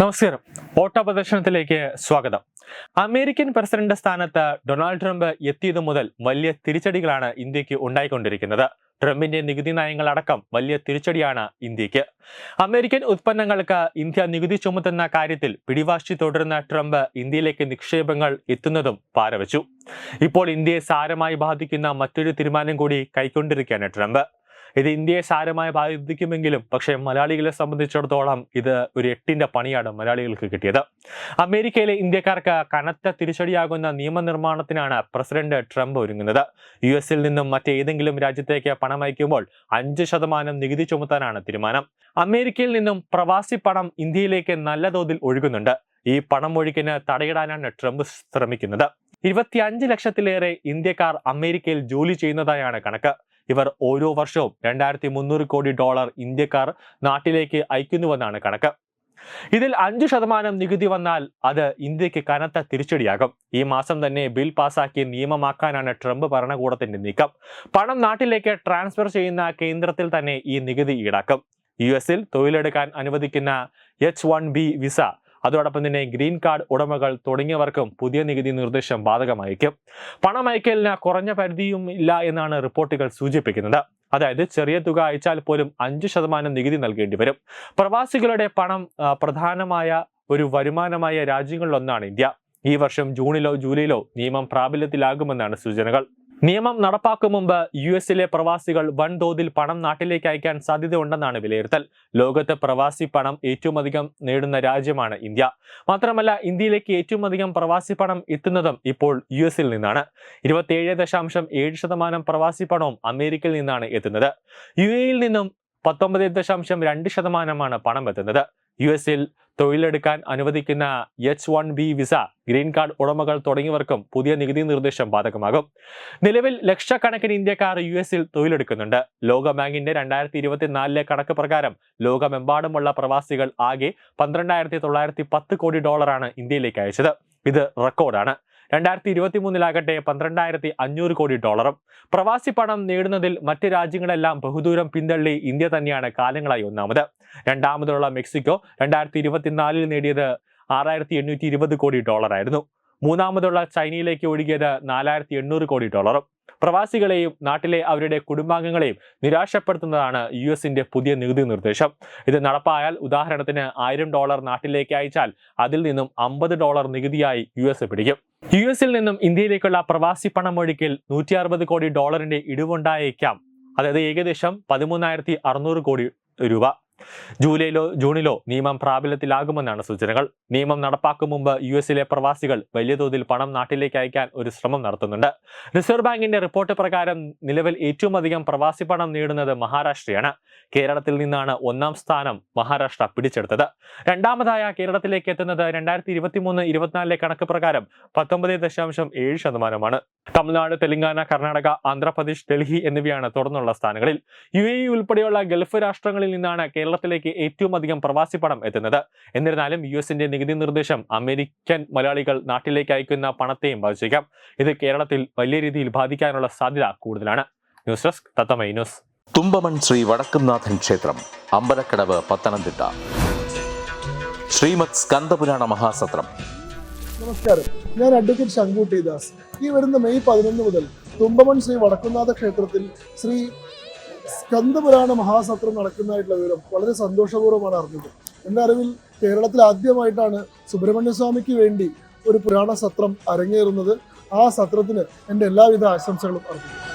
നമസ്കാരം. ഓട്ടോ പ്രദർശനത്തിലേക്ക് സ്വാഗതം. അമേരിക്കൻ പ്രസിഡന്റ് സ്ഥാനത്ത് ഡൊണാൾഡ് ട്രംപ് എത്തിയതു മുതൽ വലിയ തിരിച്ചടികളാണ് ഇന്ത്യയ്ക്ക് ഉണ്ടായിക്കൊണ്ടിരിക്കുന്നത്. ട്രംപിന്റെ നികുതി നയങ്ങളടക്കം വലിയ തിരിച്ചടിയാണ് ഇന്ത്യയ്ക്ക് അമേരിക്കൻ ഉത്പന്നങ്ങൾക്ക് ഇന്ത്യ നികുതി ചുമത്തുന്ന കാര്യത്തിൽ പിടിവാശി തുടരുന്ന ട്രംപ് ഇന്ത്യയിലേക്ക് നിക്ഷേപങ്ങൾ എത്തുന്നതും പാരവച്ചു. ഇപ്പോൾ ഇന്ത്യയെ സാരമായി ബാധിക്കുന്ന മറ്റൊരു തീരുമാനം കൂടി കൈക്കൊണ്ടിരിക്കുകയാണ് ട്രംപ്. ഇത് ഇന്ത്യയെ സാരമായി ബാധിക്കുമെങ്കിലും പക്ഷേ മലയാളികളെ സംബന്ധിച്ചിടത്തോളം ഇത് ഒരു എട്ടിന്റെ പണിയാണ് മലയാളികൾക്ക് കിട്ടിയത്. അമേരിക്കയിലെ ഇന്ത്യക്കാർക്ക് കനത്ത തിരിച്ചടിയാകുന്ന നിയമനിർമ്മാണത്തിനാണ് പ്രസിഡന്റ് ട്രംപ് ഒരുങ്ങുന്നത്. യു എസിൽ നിന്നും മറ്റേതെങ്കിലും രാജ്യത്തേക്ക് പണം അയക്കുമ്പോൾ അഞ്ച് ശതമാനം നികുതി ചുമത്താനാണ് തീരുമാനം. അമേരിക്കയിൽ നിന്നും പ്രവാസി പണം ഇന്ത്യയിലേക്ക് നല്ല തോതിൽ ഒഴുകുന്നുണ്ട്. ഈ പണം ഒഴുക്കിന് തടയിടാനാണ് ട്രംപ് ശ്രമിക്കുന്നത്. ഇരുപത്തിയഞ്ച് ലക്ഷത്തിലേറെ ഇന്ത്യക്കാർ അമേരിക്കയിൽ ജോലി ചെയ്യുന്നതായാണ് കണക്ക്. ഇവർ ഓരോ വർഷവും രണ്ടായിരത്തി മുന്നൂറ് കോടി ഡോളർ ഇന്ത്യക്കാർ നാട്ടിലേക്ക് അയക്കുന്നുവെന്നാണ് കണക്ക്. ഇതിൽ അഞ്ചു ശതമാനം നികുതി വന്നാൽ അത് ഇന്ത്യയ്ക്ക് കനത്ത തിരിച്ചടിയാകും. ഈ മാസം തന്നെ ബിൽ പാസാക്കി നിയമമാക്കാനാണ് ട്രംപ് ഭരണകൂടത്തിന്റെ നീക്കം. പണം നാട്ടിലേക്ക് ട്രാൻസ്ഫർ ചെയ്യുന്ന കേന്ദ്രത്തിൽ തന്നെ ഈ നികുതി ഈടാക്കും. യു എസിൽ തൊഴിലെടുക്കാൻ അനുവദിക്കുന്ന എച്ച് വൺ ബി വിസ അതോടൊപ്പം തന്നെ ഗ്രീൻ കാർഡ് ഉടമകൾ തുടങ്ങിയവർക്കും പുതിയ നികുതി നിർദ്ദേശം ബാധകമായിരിക്കും പണം അയക്കലിന് കുറഞ്ഞ പരിധിയും ഇല്ല എന്നാണ് റിപ്പോർട്ടുകൾ സൂചിപ്പിക്കുന്നത്. അതായത് ചെറിയ തുക അയച്ചാൽ പോലും അഞ്ച് ശതമാനം നികുതി നൽകേണ്ടി വരും. പ്രവാസികളുടെ പണം പ്രധാനമായ ഒരു വരുമാനമായ രാജ്യങ്ങളിലൊന്നാണ് ഇന്ത്യ. ഈ വർഷം ജൂണിലോ ജൂലൈയിലോ നിയമം പ്രാബല്യത്തിലാകുമെന്നാണ് സൂചനകൾ. നിയമം നടപ്പാക്കും മുമ്പ് യു എസിലെ പ്രവാസികൾ വൻതോതിൽ പണം നാട്ടിലേക്ക് അയക്കാൻ സാധ്യതയുണ്ടെന്നാണ് വിലയിരുത്തൽ. ലോകത്ത് പ്രവാസി പണം ഏറ്റവും അധികം നേടുന്ന രാജ്യമാണ് ഇന്ത്യ. മാത്രമല്ല ഇന്ത്യയിലേക്ക് ഏറ്റവും അധികം പ്രവാസി പണം എത്തുന്നതും ഇപ്പോൾ യു എസിൽ നിന്നാണ്. ഇരുപത്തിയേഴ് ദശാംശം ഏഴ് ശതമാനം പ്രവാസി പണവും അമേരിക്കയിൽ നിന്നാണ് എത്തുന്നത്. യു എയിൽ നിന്നും പത്തൊമ്പത് ദശാംശം രണ്ട് ശതമാനമാണ് പണം എത്തുന്നത്. യു എസിൽ തൊഴിലെടുക്കാൻ അനുവദിക്കുന്ന H one B visa green card ഉടമകൾ തുടങ്ങിയവർക്കും പുതിയ നികുതി നിർദ്ദേശം ബാധകമാകും. നിലവിൽ ലക്ഷക്കണക്കിന് ഇന്ത്യക്കാർ യു എസിൽ തൊഴിലെടുക്കുന്നുണ്ട്. ലോക ബാങ്കിന്റെ രണ്ടായിരത്തി ഇരുപത്തിനാലിലെ കണക്ക് പ്രകാരം ലോകമെമ്പാടുമുള്ള പ്രവാസികൾ ആകെ പന്ത്രണ്ടായിരത്തി തൊള്ളായിരത്തി പത്ത് കോടി ഡോളറാണ് ഇന്ത്യയിലേക്ക് അയച്ചത്. ഇത് റെക്കോർഡാണ്. രണ്ടായിരത്തി ഇരുപത്തി മൂന്നിലാകട്ടെ പന്ത്രണ്ടായിരത്തി അഞ്ഞൂറ് കോടി ഡോളറും. പ്രവാസി പണം നേടുന്നതിൽ മറ്റ് രാജ്യങ്ങളെല്ലാം ബഹുദൂരം പിന്തള്ളി ഇന്ത്യ തന്നെയാണ് കാലങ്ങളായി ഒന്നാമത്. രണ്ടാമതുള്ള മെക്സിക്കോ രണ്ടായിരത്തി ഇരുപത്തിനാലിൽ നേടിയത് ആറായിരത്തി എണ്ണൂറ്റി ഇരുപത് കോടി ഡോളറായിരുന്നു. മൂന്നാമതുള്ള ചൈനയിലേക്ക് ഒഴുകിയത് നാലായിരത്തി എണ്ണൂറ് കോടി ഡോളറും. പ്രവാസികളെയും നാട്ടിലെ അവരുടെ കുടുംബാംഗങ്ങളെയും നിരാശപ്പെടുത്തുന്നതാണ് യു എസിന്റെ പുതിയ നികുതി നിർദ്ദേശം. ഇത് നടപ്പായാൽ ഉദാഹരണത്തിന് ആയിരം ഡോളർ നാട്ടിലേക്ക് അയച്ചാൽ അതിൽ നിന്നും അമ്പത് ഡോളർ നികുതിയായി യു എസ് പിടിക്കും. യു എസിൽ നിന്നും ഇന്ത്യയിലേക്കുള്ള പ്രവാസി പണമൊഴുക്കിൽ നൂറ്റി അറുപത് കോടി ഡോളറിന്റെ ഇടിവുണ്ടായേക്കാം. അതായത് ഏകദേശം പതിമൂന്നായിരത്തി അറുന്നൂറ് കോടി രൂപ. ജൂലൈയിലോ ജൂണിലോ നിയമം പ്രാബല്യത്തിലാകുമെന്നാണ് സൂചനകൾ. നിയമം നടപ്പാക്കും മുമ്പ് യു എസിലെ പ്രവാസികൾ വലിയ തോതിൽ പണം നാട്ടിലേക്ക് അയക്കാൻ ഒരു ശ്രമം നടത്തുന്നുണ്ട്. റിസർവ് ബാങ്കിന്റെ റിപ്പോർട്ട് പ്രകാരം നിലവിൽ ഏറ്റവും അധികം പ്രവാസി പണം നേടുന്നത് മഹാരാഷ്ട്രയാണ്. കേരളത്തിൽ നിന്നാണ് ഒന്നാം സ്ഥാനം മഹാരാഷ്ട്ര പിടിച്ചെടുത്തത്. രണ്ടാമതായ കേരളത്തിലേക്ക് എത്തുന്നത് രണ്ടായിരത്തി ഇരുപത്തി മൂന്ന് ഇരുപത്തിനാലിലെ കണക്ക് പ്രകാരം പത്തൊമ്പത് ദശാംശം ഏഴ് ശതമാനമാണ്. തമിഴ്നാട് തെലങ്കാന കർണാടക ആന്ധ്രാപ്രദേശ് ഡൽഹി എന്നിവയാണ് തുടർന്നുള്ള സ്ഥാനങ്ങളിൽ. യു എ ഉൾപ്പെടെയുള്ള ഗൾഫ് രാഷ്ട്രങ്ങളിൽ നിന്നാണ് കേരളത്തിലേക്ക് ഏറ്റവും അധികം പ്രവാസി പണം എത്തുന്നത്. എന്നിരുന്നാലും യു എസിന്റെ നികുതി നിർദ്ദേശം അമേരിക്കൻ മലയാളികൾ നാട്ടിലേക്ക് അയക്കുന്ന പണത്തെയും ബാധിച്ചേക്കാം. ഇത് കേരളത്തിൽ വലിയ രീതിയിൽ ബാധിക്കാനുള്ള സാധ്യത കൂടുതലാണ്. News desk Thathamai news. Thumpamon Sree Vadakkumnathan ക്ഷേത്രം അമ്പലക്കടവ് പത്തനംതിട്ട. ശ്രീമത് സ്കന്ദപുരാണ മഹാസത്രം. നമസ്കാരം. ഞാൻ അഡ്വക്കേറ്റ് ശങ്കുട്ടി ദാസ്. ഈ വരുന്ന മെയ് പതിനൊന്ന് മുതൽ തുമ്പമൺ ശ്രീ വടക്കുംനാഥ ക്ഷേത്രത്തിൽ ശ്രീ സ്കന്ദപുരാണ മഹാസത്രം നടക്കുന്നതായിട്ടുള്ള വിവരം വളരെ സന്തോഷപൂർവമാണ് അറിഞ്ഞത്. എന്റെ അറിവിൽ കേരളത്തിൽ ആദ്യമായിട്ടാണ് സുബ്രഹ്മണ്യ സ്വാമിക്ക് വേണ്ടി ഒരു പുരാണ സത്രം അരങ്ങേറുന്നത്. ആ സത്രത്തിന് എന്റെ എല്ലാവിധ ആശംസകളും അർപ്പിക്കുന്നു.